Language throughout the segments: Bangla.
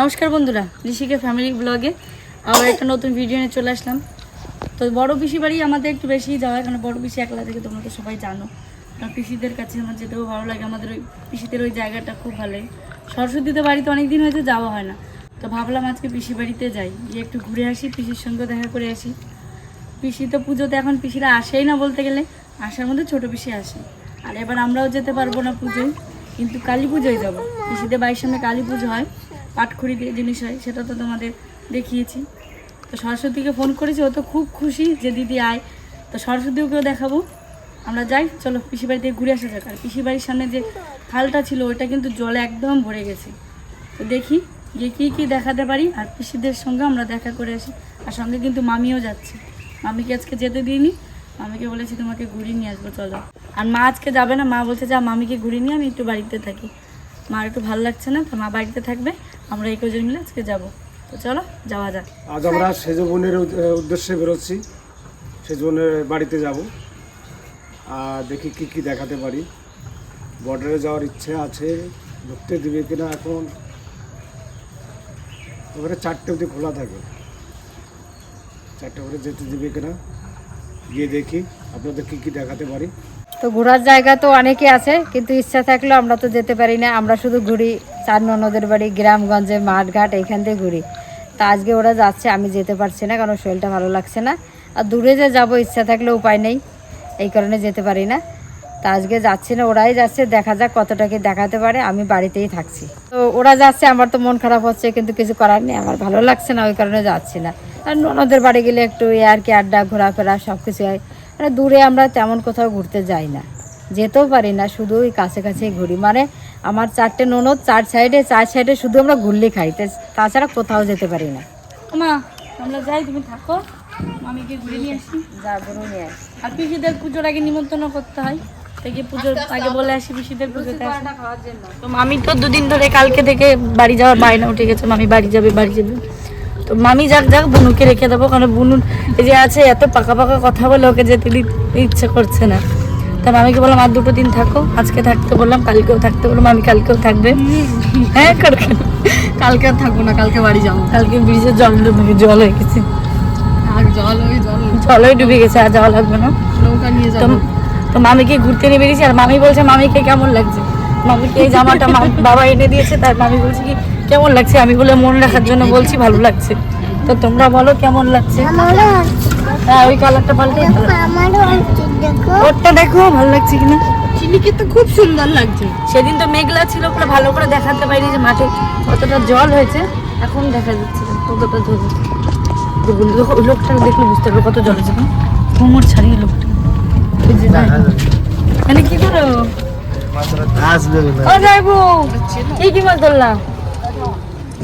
নমস্কার বন্ধুরা, ঋষিকে ফ্যামিলি ব্লগে আবার একটা নতুন ভিডিও নিয়ে চলে আসলাম। তো বড় পিসি বাড়ি আমাদের একটু বেশি যাওয়া, কারণ বড় পিসি একলা থেকে তোমরা তো সবাই জানো। পিসিদের কাছে আমার যেতেও ভালো লাগে, আমাদের ওই পিসিদের ওই জায়গাটা খুব ভালো লাগে। সরস্বতীতে বাড়িতে অনেক দিন হয়েছে, যাওয়া হয় না। তো ভাবলাম আজকে পিসি বাড়িতে যাই, গিয়ে একটু ঘুরে আসি, পিসির সঙ্গে দেখা করে আসি। পিসি তো পুজোতে এখন পিসিরা আসেই না বলতে গেলে, আসার মধ্যে ছোট পিসি আসে। আর এবার আমরাও যেতে পারব না পুজোয়, কিন্তু কালী পুজোয় যাব। পিসিদের বাড়ির সামনে কালী পুজো হয়। পাটখড়ি দিয়ে জিনিস হয়, সেটা তো তোমাদের দেখিয়েছি। তো সরস্বতীকে ফোন করেছি, ও তো খুব খুশি যে দিদি আয়। তো সরস্বতীকেও দেখাবো। আমরা যাই, চলো পিসি বাড়ি থেকে ঘুরে আসা যাক। আর পিসি বাড়ির সামনে যে খালটা ছিল, ওইটা কিন্তু জলে একদম ভরে গেছে। তো দেখি গিয়ে কী কী দেখাতে পারি, আর পিসিদের সঙ্গে আমরা দেখা করে আসি। আর সঙ্গে কিন্তু মামিও যাচ্ছে। মামিকে আজকে যেতে দিইনি। মামিকে বলেছি তোমাকে ঘুরিয়ে নিয়ে আসব, চলো। আর মা আজকে যাবে না, মা বলছে, যা, মামিকে ঘুরিয়ে নিয়ে আমি একটু বাড়িতে থাকি। মার একটু ভালো লাগছে না, তো মা বাড়িতে থাকবে, আমরা এই কজন মিলে আজকে যাব। তো চলো, যাওয়া যাক। আজ আমরা সেজ বোনের উদ্দেশ্যে বেরোচ্ছি। সেজ বোনের বাড়িতে যাব। আর দেখি কি কি দেখাতে পারি। বর্ডারে যাওয়ার ইচ্ছে আছে, ঢুকতে দিবে কিনা এখন? ওখানে চারটে অবধি খোলা থাকে। চারটে করে যেতে দিবে কিনা? গিয়ে দেখি। আপনাদের কি কি দেখাতে পারি? তো ঘোরার জায়গা তো অনেকে আছে, কিন্তু ইচ্ছা থাকলেও আমরা তো যেতে পারি না। আমরা শুধু ঘুরি, চার ননদের বাড়ি, গ্রামগঞ্জে, মাঠঘাট এইখান থেকে ঘুরি। তা আজকে ওরা যাচ্ছে, আমি যেতে পারছি না, কারণ শরীরটা ভালো লাগছে না। আর দূরে যে যাব, ইচ্ছা থাকলে উপায় নেই, এই কারণে যেতে পারি না। তা আজকে যাচ্ছি না, ওরাই যাচ্ছে, দেখা যাক কতটা কি দেখাতে পারে, আমি বাড়িতেই থাকছি। তো ওরা যাচ্ছে, আমার তো মন খারাপ হচ্ছে, কিন্তু কিছু করার নেই, আমার ভালো লাগছে না, ওই কারণে যাচ্ছি না। আর ননদের বাড়ি গেলে একটু আর কি আড্ডা, ঘোরাফেরা সব কিছু হয় মানে দূরে আমরা তেমন কোথাও ঘুরতে যাই না। যেতেও পারি না শুধু ওই কাছে কাছেই ঘুরি। মানে আমার চারটে ননদ চার সাইডে চার সাইডে শুধু আমরা ঘুরলে খাই। তাছাড়া কোথাও যেতে পারি না। মা আমরা যাই তুমি থাকো। মামিকে ঘুরে নিয়ে আসি। যা বলুন নিয়ে আয়। আর পিসিদের পুজোর আগে নিমন্ত্রণ করতে হয়। থেকে পুজোর আগে বলে আসি পিসিদের পুজোতে। আসি তো মামি তো দুদিন ধরে কালকে থেকে বাড়ি যাওয়ার বায়না উঠে গেছে। মামি বাড়ি যাবে বাড়ি যাবে। তো মামি যাক যাক বুনুকে রেখে দেবো কারণ বুনুর এই যে আছে এত পাকা পাকা কথা বলে ওকে যেতে ইচ্ছে করছে না। তা মামিকে বললাম আর দুটো দিন থাকো আজকে থাকতে বললাম কালকেও থাকতে বললাম মামি কালকেও থাকবে। হ্যাঁ কালকে কালকে আর থাকব না কালকে বাড়ি যাব। কালকে ব্রিজের জল ডুবে জল হয়ে গেছে। আর জল ওই জল। জলই ডুবে গেছে আর যাওয়া লাগবে না। নৌকা নিয়ে তো যাব। তো মামিকে ঘুরতে নিয়ে বেরিয়েছি আর মামি বলছে মামিকে কেমন লাগছে? মামিকে এই জামাটা বাবা এনে দিয়েছে তার মামি বলছে কি কেমন লাগছে? আমি বলে মন রাখার জন্য বলছি ভালো লাগছে। তো তোমরা বলো কেমন লাগছে? হ্যাঁ ওই কালারটা পাল্টে ওরটা দেখো ভালো লাগছে কিনা? চিনিকে তো খুব সুন্দর লাগছে। সেদিন তো মেঘলা ছিল পুরো ভালো করে দেখাতে পারিনি যে মাঠে কতটা জল হয়েছে। এখন দেখা যাচ্ছে কতটা জল লোকটা দেখলে বুঝতে পারবে কত জল হয়েছে। কোমর ছাড়িয়ে লোকটা। মানে কি করো? ও যাইবো। এই কি মাছ ধরলাম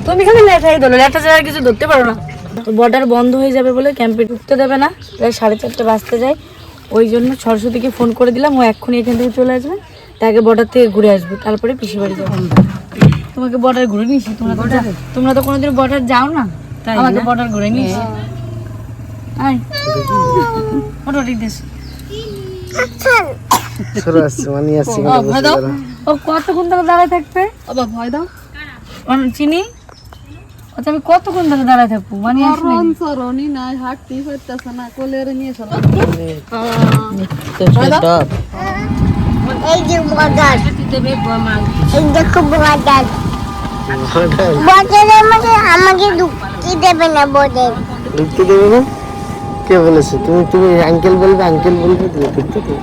তুমি খালি লেটাই ধরো লেটা ছাড়া কিছু ধরতে পারো না। বর্ডার বন্ধ হয়ে যাবে বলে ক্যাম্পে ঢুকতে দেবে না। প্রায় সাড়ে চারটে বাজতে যায়। ওই জন্য সরস্বতীকে ফোন করে দিলাম ও এক্ষুনি এখান থেকে চলে আসবে। তাকে বর্ডার থেকে ঘুরে আসবে তারপরে পিসি বাড়ি যাব। তোমাকে বর্ডার ঘুরে নিয়েছি তোমরা তো তোমরা তো কোনোদিন বর্ডার যাও না। আমাকে বর্ডার ঘুরে নিয়েছি আয়। Photo this. ও ভয় দাও। ও কতক্ষণ ধরে দাঁড়ায় থাকবে? ভয় দাও। অন চিনি? আচ্ছা আমি কতক্ষণ ধরে দাঁড়ায় থাকব? মানে রন সরনি নাই হাঁটতে পারতেছে না কোলের নিয়ে চলো এই যে বর্ডার এই দেখো বর্ডার বর্ডারের মধ্যে আমাকে ঢুকতে দেবে না বর্ডার ঢুকতে দেবে না? কে বলেছে? তুমি তুমি আঙ্কেল বলবে আঙ্কেল বলবে তুমি ঢুকতে দেবে।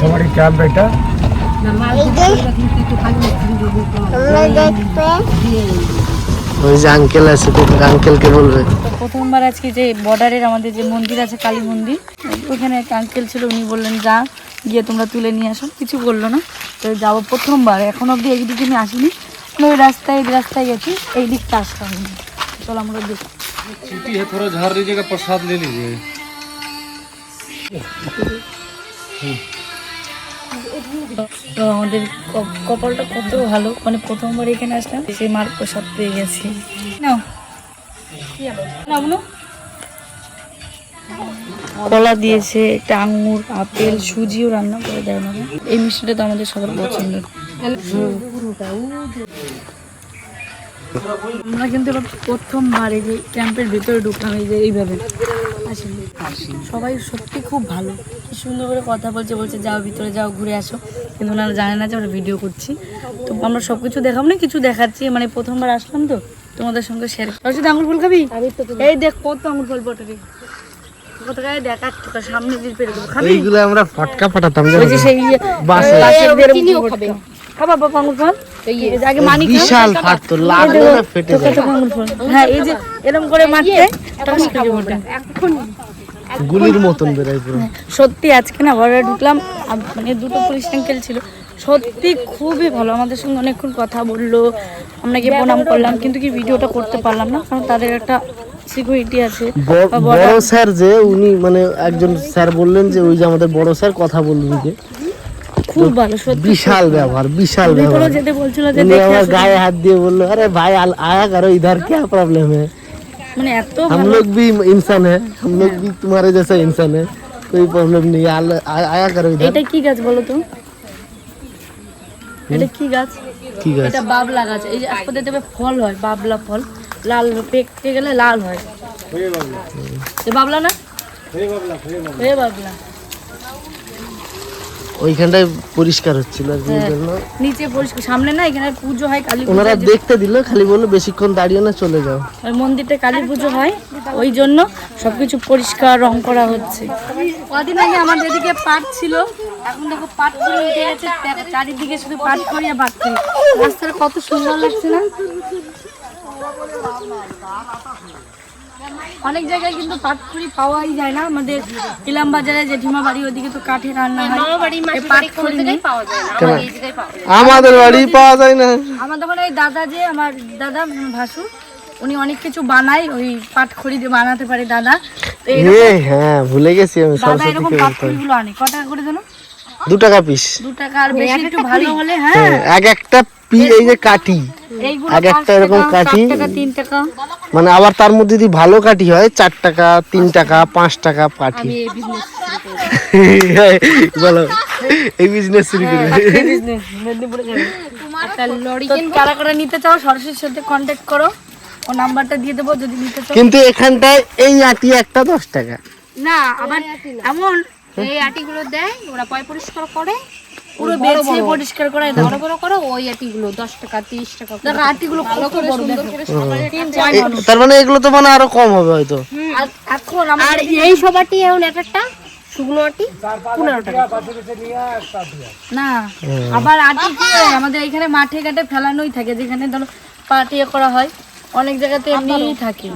সবারই ক্যাম্প এটা। ওই যে আঙ্কেল আছে তুমি আঙ্কেলকে বলবে তো প্রথমবার আজকে যে বর্ডারের আমাদের যে মন্দির আছে কালী মন্দির ওখানে একটা আঙ্কেল ছিল উনি বললেন যা গিয়ে তোমরা তুলে নিয়ে আসো কিছু বললো না তো যাবো প্রথমবার এখন অবধি এই দিকে আমি আসিনি মানে ওই রাস্তায় এই রাস্তায় গেছি এই দিকটা আসলাম না। চলো আমরা দেখি छुट्टी है थोड़ा झाड़ लीजिएगा प्रसाद ले लीजिए তো আমাদের ক- কপালটা কত ভালো মানে প্রথমবার এখানে আসলাম সেই মার প্রসাদ পেয়ে গেছি। কলা দিয়েছে, একটা আঙুর আপেল, সুজিও রান্না করে দেয় ওনারা এই মিষ্টিটা তো আমাদের সবার পছন্দ। আমরা কিন্তু প্রথমবার এই যে ক্যাম্পের ভিতরে ঢুকলাম, এই যে এইভাবে। আসেনি সবাই সত্যি খুব ভালো। কি সুন্দর করে কথা বলছে বলছে যাও ভিতরে যাও ঘুরে আসো। কিন্তু ওনারা জানে না যে আমরা ভিডিও করছি। তো আমরা সব কিছু দেখাবো না কিছু দেখাচ্ছি। মানে প্রথমবার আসলাম তো তোমাদের সঙ্গে শেয়ার রশিদ আঙুর ফুল খাবি? এই দেখ কত আঙুর ফল পটে কত গায়ে দেখ আর তোকে সামনে দিয়ে পেরে দেবো। খাবি? এইগুলো আমরা ফটকা ফাটাতাম ওই যে সেই ইয়ে। খাবা। বাবা আঙুর ফল? আগে মানি বিশাল ফাটতো লাগলে না ফেটে যায়। তো আঙুর ফল হ্যাঁ এই যে এরকম করে মারতে টস গুলির মতন বেরোয় পুরো। সত্যি আজকে না ঘরে ঢুকলাম মানে দুটো পুলিশ আঙ্কেল ছিল সত্যি খুবই ভালো আমাদের সঙ্গে অনেকক্ষণ কথা বলল আমরা গিয়ে প্রণাম করলাম কিন্তু কি ভিডিওটা করতে পারলাম না কারণ তাদের একটা সিকিউরিটি আছে বড়- স্যার যে উনি মানে একজন স্যার বললেন যে ওই যে আমাদের বড় স্যার কথা বললেন যে খুব ভালো বিশাল ব্যবহার বিশাল ব্যবহার। যেতে বলছিল যে আমার গায়ে হাত দিয়ে বলল আরে ভাই আয়া করো ইধার क्या प्रॉब्लम है মানে এত हम लोग भी इंसान है हम लोग भी तुम्हारे जैसा इंसान है कोई प्रॉब्लम नहीं आया करो इधर এটা কি গাছ বলো তো? এটা কি গাছ? কি গাছ? এটা বাবলা গাছ। এই যে আপনাদের দেবে ফল হয় বাবলা ফল। লাল পেকে গেলে লাল হয়। বাবলা। না? বাবলা বাবলা। ওইখানটায় পরিষ্কার হচ্ছিল আর কি হ্যাঁ। ওই জন্য নিচে পরিষ্কার সামনে না এখানে পুজো হয় কালী ওনারা দেখতে দিল খালি বলল বেশিক্ষণ দাঁড়িয়ে না চলে যাও। ওই মন্দিরটা কালী পুজো হয় ওই জন্য সবকিছু পরিষ্কার রং করা হচ্ছে। কদিন আগে আমাদের এদিকে পাট ছিল এখন দেখো পাট করে উঠে গেছে চারিদিকে শুধু পাট করি আর পাট করি রাস্তাটা কত সুন্দর লাগছে না? অনেক জায়গায় কিন্তু পাটখড়ি পাওয়াই যায় না। আমাদের ইলাম বাজারে জেঠিমা বাড়ি ওদিকে তো কাঠে রান্না হয় পাটখড়ি নেই আমাদের বাড়ি পাওয়া যায় না। আমার তখন এই দাদা যে আমার দাদা ভাসু উনি অনেক কিছু বানায় ওই পাটখড়ি দিয়ে বানাতে পারে দাদা। হ্যাঁ ভুলে গেছি আমি দাদা সরস্বতী এরকম পাটখড়িগুলো আনে। ক টাকা করে জানো? দু টাকা পিস দু টাকা আর বেশি একটু ভালো হলে হ্যাঁ এক একটা পি এই যে কাঠি। এক একটা এরকম কাঠি মানে আবার তার মধ্যে যদি ভালো কাঠি হয় চার টাকা তিন টাকা পাঁচ টাকা কাঠি। বলো এই বিজনেস শুরু করে। মেদিনীপুরে যাবে তো কারা কারা নিতে চাও সরাসরি সাথে কন্ট্যাক্ট করো। ও নাম্বারটা দিয়ে দেবো যদি নিতে চাও। কিন্তু এখানটায় এই আটি একটা দশ টাকা। না আবার এমন এই আটিগুলো দেয় ওরা পয় পরিষ্কার করে পুরো বেছে পরিষ্কার করাই দাও। বড় বড় করে ওই আটিগুলো দশ টাকা তিরিশ টাকা করে। দেখো আটিগুলো দেখো। তিন চার তার মানে এগুলো তো মানে আরও কম হবে হয়তো। আর এখন আর এই সব আটি এখন এক একটা শুকনো আটি পনেরো টাকা। না আবার আটি কি আমাদের এখানে মাঠে ঘাটে ফেলানোই থাকে যেখানে ধরো পার্টি করা হয়। অনেক জায়গাতে থাকি।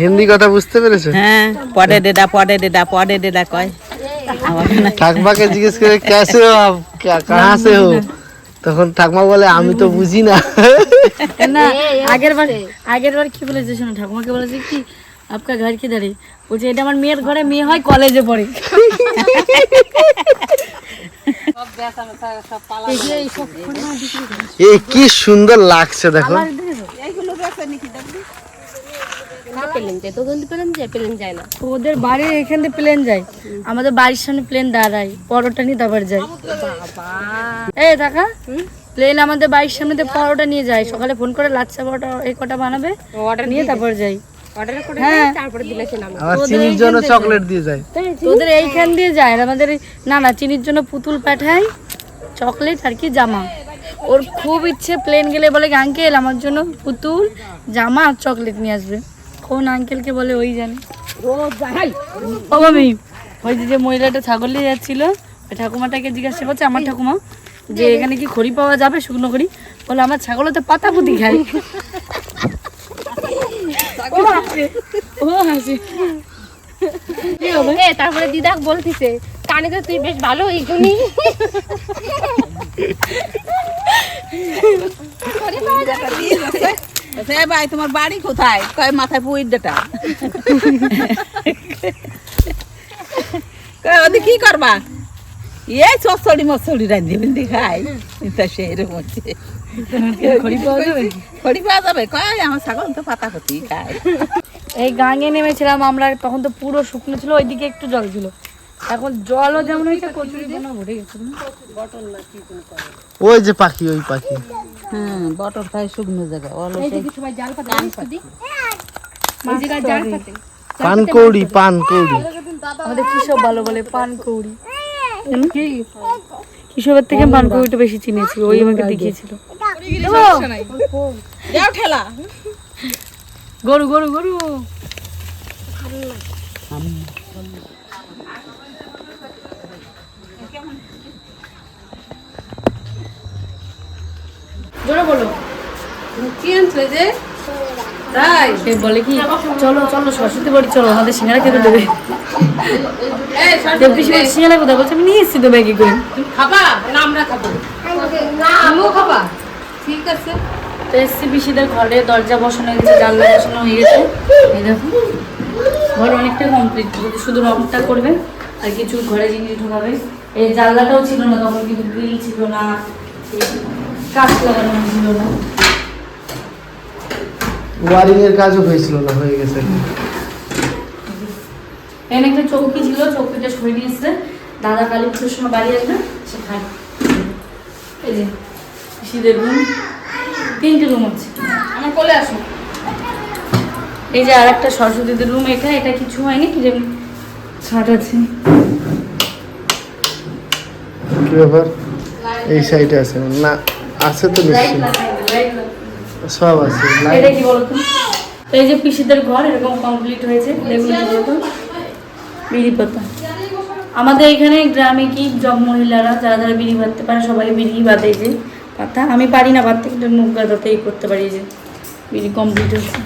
হিন্দি কথা বুঝতে পেরেছ? হ্যাঁ পড়ে দেদা পড়ে দেদা দেদা কয়। ঠাকমাকে জিজ্ঞেস করে কেসে হো কাহা সে হো? তখন ঠাকমা বলে আমি তো বুঝি না। না আগের বার আগের বার কি বলেছে ঠাকমাকে বলেছে কি আপনার ঘর কি দাঁড়িয়ে বলছে এটা আমার মেয়ের ঘরে মেয়ে হয় কলেজে পড়ে। কি সুন্দর লাগছে দেখো। প্লেন যায় কিন্তু প্লেন যায় প্লেন যায় না। ওদের বাড়ির এখান থেকে প্লেন যায়। আমাদের বাড়ির সামনে প্লেন দাঁড়ায় পরোটা নিয়ে তারপর যায়। এই প্লেন আমাদের বাড়ির সামনে দিয়ে পরোটা নিয়ে যায়। সকালে ফোন করে লাচ্ছা পরোটা এই কটা বানাবে অর্ডার নিয়ে তারপর যাই হ্যাঁ। তোদের এইখান দিয়ে যায়। আমাদের না না চিনির জন্য পুতুল পাঠায় চকলেট আর কি জামা। ওর খুব ইচ্ছে প্লেন গেলে বলে আঙ্কেল আমার জন্য পুতুল জামা আর চকলেট নিয়ে আসবে। কোন আঙ্কেলকে বলে ওই জানে। ও মামি ওই যে মহিলাটা ছাগল নিয়ে যাচ্ছিল ওই ঠাকুমাটাকে জিজ্ঞাসা করছে আমার ঠাকুমা যে এখানে কি খড়ি পাওয়া যাবে শুকনো খড়ি? বলে আমার ছাগলও তো পাতা পুতি খায় তারপরে দিদা বলতিছে কানে তো তুই বেশ ভালো এই জন্যই সে ভাই তোমার বাড়ি কোথায়? কয় মাথায় কয় ওদি কি করবা? এই চচ্চড়ি মচড়ি রান্ধি বিন্দি খাই। তা সেইরকম হচ্ছে। খড়ি পাওয়া যাবে? কয় আমার ছাগল তো পাতা খায়। এই গাঙে নেমেছিলাম আমরা তখন তো পুরো শুকনো ছিল ওইদিকে একটু জল ছিল। এখন জলও যেমন হয়েছে কচুরি ভরে গেছে ওই যে পাখি ওই পাখি। হ্যাঁ বটর খাই শুকনো জায়গা। অলো পান কৌড়ি পান কৌড়ি। আমাদের কিসব ভালো বলে পান কৌড়ি। কিসবের থেকে পান কৌড়িটা বেশি চিনেছি ওই আমাকে দেখিয়েছিল। গরু গরু গরু। জোরে বলো। কি আনছিলে যে? তাই? সে বলে কি চলো চলো সরস্বতী বাড়ি চলো আমাদের সিঙ্গারা খেতে দেবে। পিসি বলছে, সিঙ্গারা কোথায়? বলছে আমি নিয়ে এসেছি তো ব্যাগে করে? খাবা? না আমরা খাব আমিও খাবা? ঠিক আছে। তো এসছি পিসিদের ঘরে দরজা বসানো হয়ে গেছে জানলা বসানো হয়ে গেছে। এই দেখো ঘর অনেকটা কমপ্লিট শুধু রংটা করবে আর কিছু ঘরে জিনিস ঢোকাবে। এই জানলাটাও ছিল না তখন কিন্তু গ্রিল ছিল না। কাঠ লাগানো ছিল না। ওয়ারিং এর কাজও হয়েছিল না হয়ে গেছে। এখানে একটা চৌকি ছিল চৌকিটা সরিয়ে নিয়েছে। দাদা কালী পুজোর সময় বাড়ি আসবে সে এই যে পিসিদের রুম তিনটে রুম আছে। আমার কোলে আসো। এই যে আর একটা সরস্বতীদের রুম এটা এটা কিছু হয়নি যে ছাট আছে। কি ব্যাপার? এই সাইডে আছে। না আছে তো নিশ্চয়ই সব আছে এটা কি বলতো? এই যে পিসিদের ঘর এরকম কমপ্লিট হয়েছে এগুলো কি বলতো বিড়ি পাতা। আমাদের এখানে গ্রামে কি সব মহিলারা যারা যারা বিড়ি বাঁধতে পারে সবাই বিড়ি বাঁধে যে পাতা। আমি পারি না বাঁধতে কিন্তু মুখ গাঁদাতেই করতে পারি যে বিড়ি কমপ্লিট হয়েছে।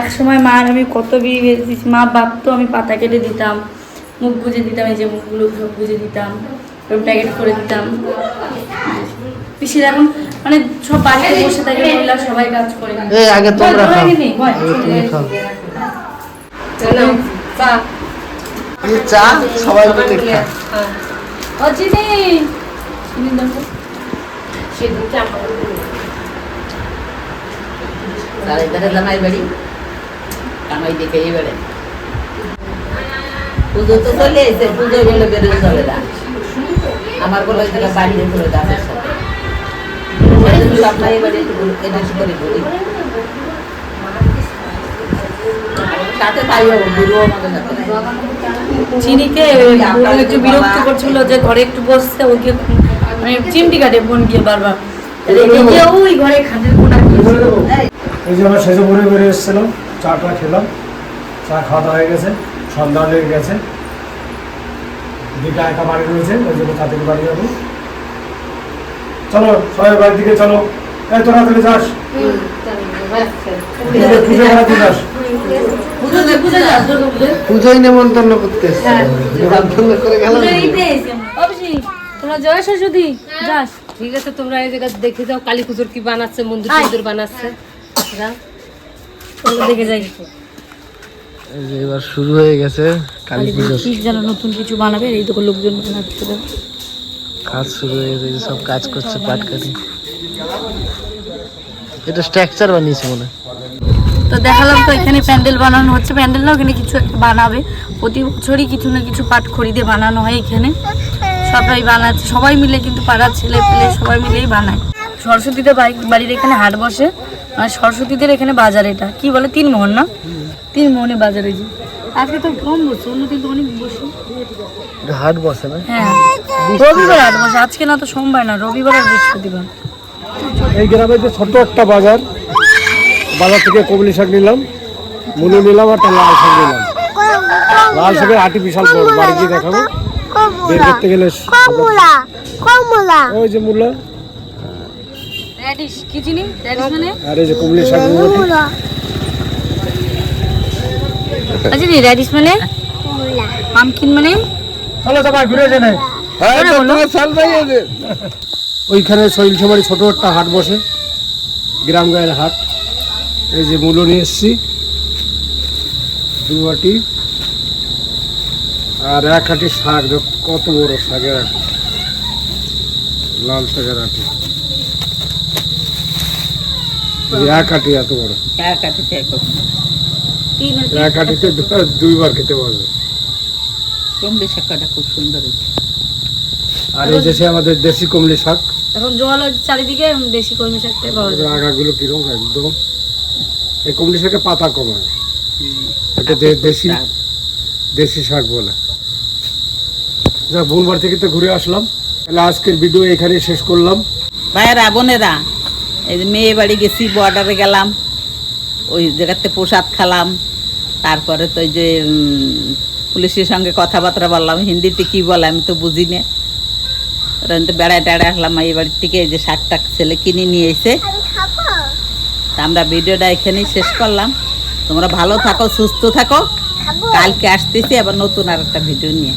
এক সময় মার আমি কত বিড়ি বেঁধে মা বাঁধতো আমি পাতা কেটে দিতাম মুখ গুজে দিতাম এই যে মুখগুলো সব গুজে দিতাম প্যাকেট করে দিতাম। পিসির এখন মানে সব বাড়িতে বসে থাকে মহিলা সবাই কাজ করে। এই আগে তোমরা খাও। আগে নেই, বল। আগে তুমি খাও। চলো চা। এই চা সবাই মিলে খায় ও চিনি চিনি দাও তো। তারে তারে জামাই বাড়ি। দেখে এবারে। পুজো তো চলে এসে পুজো বলে বেরোতে না। আমার বলে বাড়িতে চলে যাবে সপ্তাহে এবারে এটা করে বলি সাথে তাই হবে বুড়ো আমাদের চিনিকে একটু বিরক্ত করছিল যে ঘরে একটু বসতে ওকে মানে চিমটি কাটে বোন গিয়ে বারবার। রেগে গিয়ে ওই ঘরে খাটের কোনা এই যে আমরা সেজে পরে বেরিয়ে এসেছিলাম চাটা খেলাম চা খাওয়া দাওয়া হয়ে গেছে সন্ধ্যা লেগে গেছে। দিকে একা বাড়ি রয়েছে ওই জন্য বাড়ি যাব। চলো সবাই বাড়ির দিকে চলো। এই তোরা তাহলে যাস। পুজোয় নেমন্তন্ন করতে হ্যাঁ। নেমন্তন্ন করে গেল তোমরা জয় সরস্বতী যাস। ঠিক আছে তোমরা এই জায়গা দেখে যাও কালী পুজোর কি বানাচ্ছে মন্দির। মন্দির বানাচ্ছে। দেখে যাই। এবার শুরু হয়ে গেছে কালী পুজো। কি যেন নতুন কিছু বানাবে এই তো লোকজন বানাচ্ছে। কাজ শুরু হয়ে গেছে, সব কাজ করছে পাটকারি এটা স্ট্রাকচার বানিয়েছে মনে তো দেখালাম তো এখানে প্যান্ডেল বানানো হচ্ছে। প্যান্ডেল না ওখানে কিছু একটা বানাবে। প্রতি বছরই কিছু না কিছু পাট খড়িতে বানানো হয় এখানে। সবাই বানাচ্ছে। সবাই মিলে কিন্তু পাড়ার ছেলে পেলে সবাই মিলেই বানায়। সরস্বতীদের বাড়ি, বাড়ির এখানে হাট বসে। আর সরস্বতীদের এখানে বাজার এটা। কি বলে? তিন মোহন না? তিন মোহনে বাজার এই যে। আজকে তো কম বসে অন্যদিন তো অনেক বসে। হাট বসে না? হ্যাঁ। রবিবার হাট বসে আজকে না তো সোমবার না রবিবার আর বৃহস্পতিবার। এই গ্রামে যে ছোট্ট একটা বাজার বাজার থেকে কবলি শাক নিলাম মুলো নিলাম আর একটা লাল শাক নিলাম। লাল শাকের আটি বিশাল বড় বাড়ি গিয়ে দেখাবো। বের করতে গেলে ওই যে মূলা। মানে? আর এই যে কবলি শাক আচ্ছা মানে? পামকিন মানে? চলো সবাই ঘুরে জেনে জোরে বলো। ওইখানে শৈল সমারি ছোট একটা হাট বসে গ্রাম গায়ের হাট। এই যে মূলো নিয়ে এসছি। দু বাটি আর এক আটি শাক কত বড় শাকের আটি। লাল শাকের আটি। এক আটি এত বড়। হ্যাঁ এক হাঁটিতে দুইবার খেতে পারবে কমলি শাকটা খুব সুন্দর হয়েছে। আর এই যে আমাদের দেশি কমলি শাক। এখন জল চারিদিকে দেশি কলমি শাকটাই পাওয়া যায়। আগাগুলো কীরকম একদম। এই কমলি শাকে পাতা কমায় এটা দেশি দেশি শাক বলে। যাক বোনবার থেকে তো ঘুরে আসলাম। তাহলে আজকের ভিডিও এখানে শেষ করলাম। ভাইয়েরা বোনেরা এই যে মেয়ে বাড়ি গেছি বর্ডারে গেলাম ওই জায়গাতে প্রসাদ খেলাম তারপরে তো ওই যে উম, পুলিশের সঙ্গে কথাবার্তা বললাম হিন্দিতে কি বলে আমি তো বুঝি না। ওরা তো বেড়ায় টেড়ায় আসলাম এই বাড়ির থেকে যে শাক টাক ছেলে কিনে নিয়ে এসে। তা আমরা ভিডিওটা এখানেই শেষ করলাম। তোমরা ভালো থাকো সুস্থ থাকো। কালকে আসতেছি আবার নতুন আর একটা ভিডিও নিয়ে।